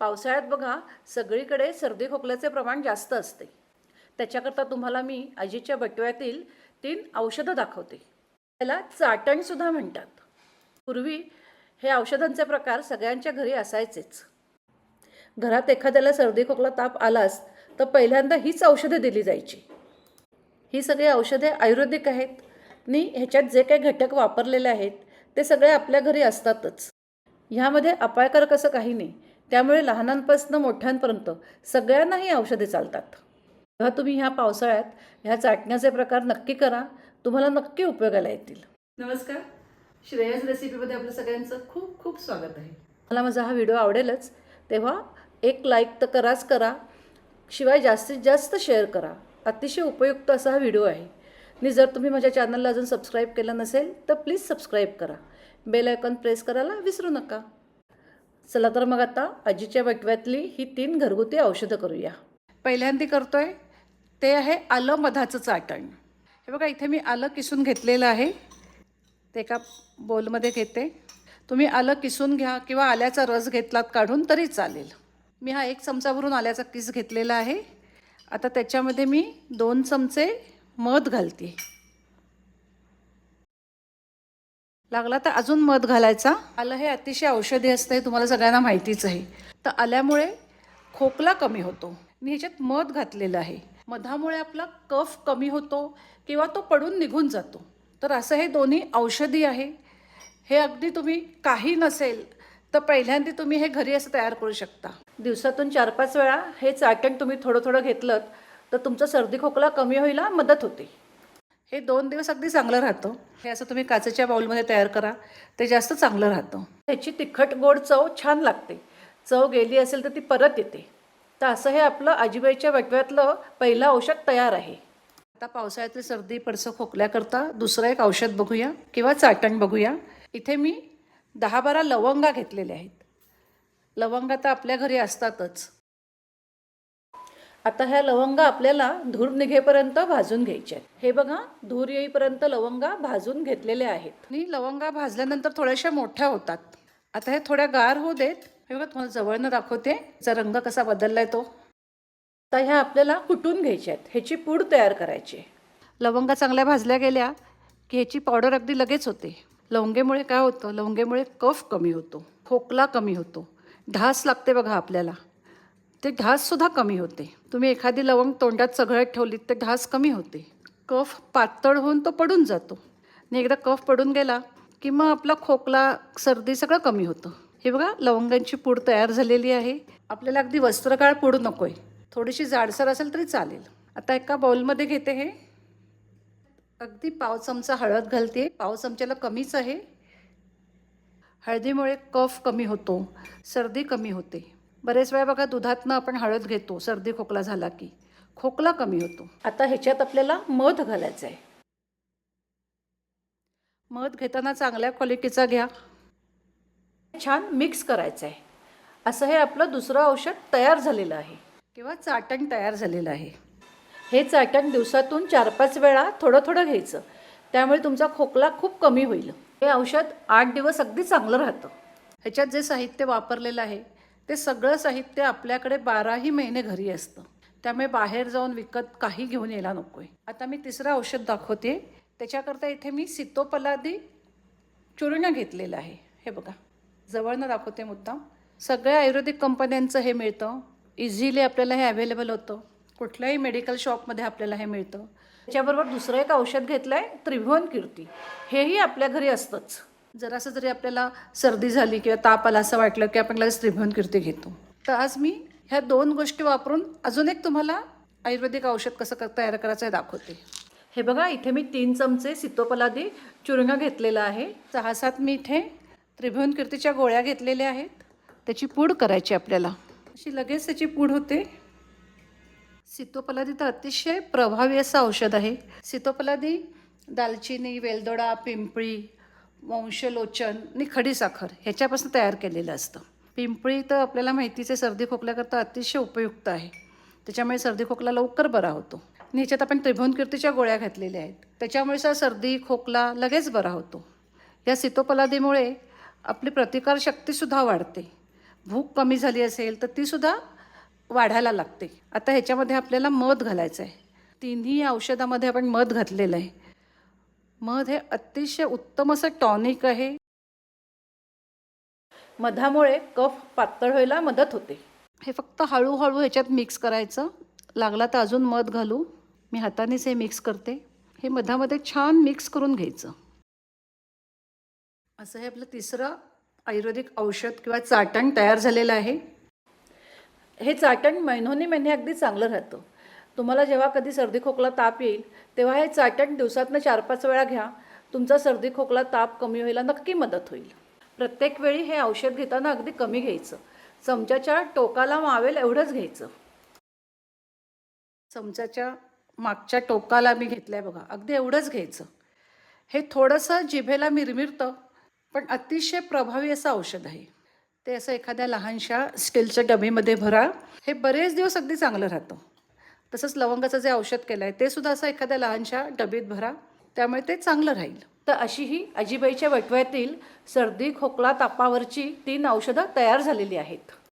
पावसाळ्यात बघा सगळीकडे सर्दी खोकल्याचे प्रमाण जास्त असते. त्याच्याकरता तुम्हाला मी आजीच्या बटव्यातील तीन औषधं दाखवते. त्याला चाटणसुद्धा म्हणतात. पूर्वी हे औषधांचे प्रकार सगळ्यांच्या घरी असायचेच. घरात एखाद्याला सर्दी खोकला ताप आलाच तर पहिल्यांदा हीच औषधे दिली जायची. ही सगळी औषधे आयुर्वेदिक आहेत. आणि ह्याच्यात जे काही घटक वापरलेले आहेत ते सगळे आपल्या घरी असतातच. ह्यामध्ये अपायकारक असं काही नाही. त्यामुळे लहानांपासून मोठ्यांपर्यंत सगळ्यांना ही औषधे चालतात. तेव्हा तुम्ही ह्या पावसाळ्यात ह्या चाटण्याचे प्रकार नक्की करा. तुम्हाला नक्की उपयोगाला येतील. नमस्कार. श्रेयस रेसिपीमध्ये आपलं सगळ्यांचं खूप खूप स्वागत आहे. मला माझा हा व्हिडिओ आवडेलच तेव्हा एक लाईक तर कराच करा. शिवाय जास्तीत जास्त शेअर करा. अतिशय उपयुक्त असा हा व्हिडिओ आहे. आणि जर तुम्ही माझ्या चॅनलला अजून सबस्क्राईब केलं नसेल तर प्लीज सबस्क्राईब करा. बेल आयकॉन प्रेस करायला विसरू नका. चला तर मग आता आजीच्या बटव्यातली ही तीन घरगुती औषधं करूया. पहिल्यांदा करतोय ते आहे आलं मधाचं चाटण. हे बघा इथे मी आलं किसून घेतलेलं आहे. ते एका बोलमध्ये घेते. तुम्ही आलं किसून घ्या किंवा आल्याचा रस घेतलात काढून तरी चालेल. मी हा एक चमचा भरून आल्याचा किस घेतलेला आहे. आता त्याच्यामध्ये मी दोन चमचे मध घालते. लागला तर अजून मध घालायचा. आलं हे अतिशय औषधी असतं हे तुम्हाला सगळ्यांना माहितीच आहे. तर आल्यामुळे खोकला कमी होतो. मी ह्याच्यात मध घातलेलं आहे. मधामुळे आपला कफ कमी होतो किंवा तो पडून निघून जातो. तर असं हे दोन्ही औषधी आहे. हे अगदी तुम्ही काही नसेल तर पहिल्यांदा तुम्ही हे घरी असं तयार करू शकता. दिवसातून चार पाच वेळा हे चाटण तुम्ही थोडं थोडं घेतलं तर तुमचा सर्दी खोकला कमी होईला मदत होते. हे दोन दिवस अगदी चांगलं राहतं. हे असं तुम्ही काचेच्या बाऊलमध्ये तयार करा. ते जास्त चांगलं राहतं. त्याची तिखट गोड चव छान लागते. चव गेली असेल तर ती परत येते. तर असं हे आपलं आजीबाईच्या वटव्यातलं पहिलं औषध तयार आहे. आता पावसाळ्यातली सर्दी पडसं खोकल्याकरता दुसरं एक औषध बघूया किंवा चाटण बघूया. इथे मी दहा बारा लवंगा घेतलेल्या आहेत. लवंगा तर आपल्या घरी असतातच. आता ह्या लवंगा आपल्याला धूर निघेपर्यंत भाजून घ्यायच्या आहेत. हे बघा धूर येईपर्यंत लवंगा भाजून घेतलेल्या आहेत. आणि लवंगा भाजल्यानंतर थोड्याशा मोठ्या होतात. आता हे थोड्या गार होऊ देत. हे बघा तुम्हाला जवळनं दाखवते. याचा रंग कसा बदललाय तो. आता ह्या आपल्याला कुटून घ्यायच्या आहेत. ह्याची पूड तयार करायची लवंगा चांगल्या भाजल्या गेल्या की ह्याची पावडर अगदी लगेच होते. लवंगेमुळे काय होतं? लवंगेमुळे कफ कमी होतो. खोकला कमी होतो. ढास लागते बघा आपल्याला. ते ढाससुद्धा कमी होते. तुम्ही एखादी लवंग तोंडात चघळत ठेवलीत तर ढास कमी होते. कफ पातळ होऊन तो पडून जातो. आणि एकदा कफ पडून गेला की मग आपला खोकला सर्दी सगळं कमी होतं. हे बघा लवंगांची पूड तयार झालेली आहे. आपल्याला अगदी वस्त्रकाळ पूड नको आहे थोडीशी जाडसर असेल तरी चालेल. आता एका बाउलमध्ये घेते हे. अगदी पाव चमचा हळद घालते पाव चमच्याला कमीच आहे. हळदीमुळे कफ कमी होतो. सर्दी कमी होते. बरेच वेळा बघा दुधातनं आपण हळद घेतो सर्दी खोकला झाला की. खोकला कमी होतो. आता ह्याच्यात आपल्याला मध घालायचं आहे मध घेताना चांगल्या क्वालिटीचा घ्या. छान मिक्स करायचं आहे असं हे आपलं दुसरं औषध तयार झालेलं आहे. किंवा चाटण तयार झालेलं आहे. हे चाटण दिवसातून चार पाच वेळा थोडं थोडं घ्यायचं. त्यामुळे तुमचा खोकला खूप कमी होईल. हे औषध आठ दिवस अगदी चांगलं राहतं. ह्याच्यात जे साहित्य वापरलेलं आहे ते सगळं साहित्य आपल्याकडे बाराही महिने घरी असतं. त्यामुळे बाहेर जाऊन विकत काही घेऊन यायला नको आहे आता मी तिसरं औषध दाखवते. त्याच्याकरता इथे मी सितोपलादी चूर्ण घेतलेलं आहे. हे बघा. जवळनं दाखवते मुद्दाम. सगळ्या आयुर्वेदिक कंपन्यांचं हे मिळतं. इझिली आपल्याला हे अवेलेबल होतं. कुठल्याही मेडिकल शॉपमध्ये आपल्याला हे मिळतं. त्याच्याबरोबर दुसरं एक औषध घेतलं आहे त्रिभुवन कीर्ती. हेही आपल्या घरी असतंच. जरासं जरी आपल्याला सर्दी झाली किंवा ताप आला असं वाटलं की आपण लगेच त्रिभुवन कीर्ती घेतो. तर आज मी ह्या दोन गोष्टी वापरून अजून एक तुम्हाला आयुर्वेदिक औषध कसं तयार करायचं आहे दाखवते. हे बघा इथे मी तीन चमचे सितोपलादी चुरंगा घेतलेला आहे. सहा सात मी इथे त्रिभुवन कीर्तीच्या गोळ्या घेतलेल्या आहेत. त्याची पूड करायची आपल्याला. अशी लगेच त्याची पूड होते. सितोपलादी तर अतिशय प्रभावी असं औषध आहे. सितोपलादी दालचिनी वेलदोडा पिंपळी वंशलोचन आणि खडीसाखर ह्याच्यापासून तयार केलेलं असतं. पिंपळी तर आपल्याला माहितीच आहे सर्दी खोकल्याकरता अतिशय उपयुक्त आहे. त्याच्यामुळे सर्दी खोकला लवकर बरा होतो. आणि ह्याच्यात आपण त्रिभुवन कीर्तीच्या गोळ्या घातलेल्या आहेत. त्याच्यामुळे सर सर्दी खोकला लगेच बरा होतो. या सितोपलादीमुळे आपली प्रतिकारशक्तीसुद्धा वाढते. भूक कमी झाली असेल तर तीसुद्धा वाढायला लागते. आता ह्याच्यामध्ये आपल्याला मध घालायचं आहे तिन्ही औषधामध्ये आपण मध घातलेलं आहे. मध हे अतिशय उत्तम असं टॉनिक आहे. मधामुळे कफ पातळ व्हायला मदत होते. हे फक्त हळूहळू ह्याच्यात मिक्स करायचं. लागला तर अजून मध घालू. मी हातानेच हे मिक्स करते. हे मधामध्ये छान मिक्स करून घ्यायचं. असं हे आपलं तिसरं आयुर्वेदिक औषध किंवा चाटण तयार झालेलं आहे. हे चाटण महिनोनी महिने अगदी चांगलं राहतं. तुम्हाला जेव्हा कधी सर्दी खोकला ताप येईल तेव्हा हे चाटण दिवसातनं चार पाच वेळा घ्या. तुमचा सर्दी खोकला ताप कमी व्हायला नक्की मदत होईल. प्रत्येक वेळी हे औषध घेताना अगदी कमी घ्यायचं. चमच्याच्या टोकाला मावेल एवढंच घ्यायचं. चमच्याच्या मागच्या टोकाला मी घेतलं आहे बघा अगदी एवढंच घ्यायचं. हे थोडंसं जिभेला मिरमिरतं पण अतिशय प्रभावी असं औषध आहे. ते असं एखाद्या लहानशा स्टीलच्या डबीमध्ये भरा. हे बरेच दिवस अगदी चांगलं राहतं. तसंच लवंगाचं जे औषध केलं आहे ते सुद्धा असं एखाद्या लहानशा डबीत भरा. त्यामुळे ते चांगलं राहील. तर अशी ही अजिबाईच्या वटव्यातील सर्दी खोकला तापावरची तीन औषधं तयार झालेली आहेत.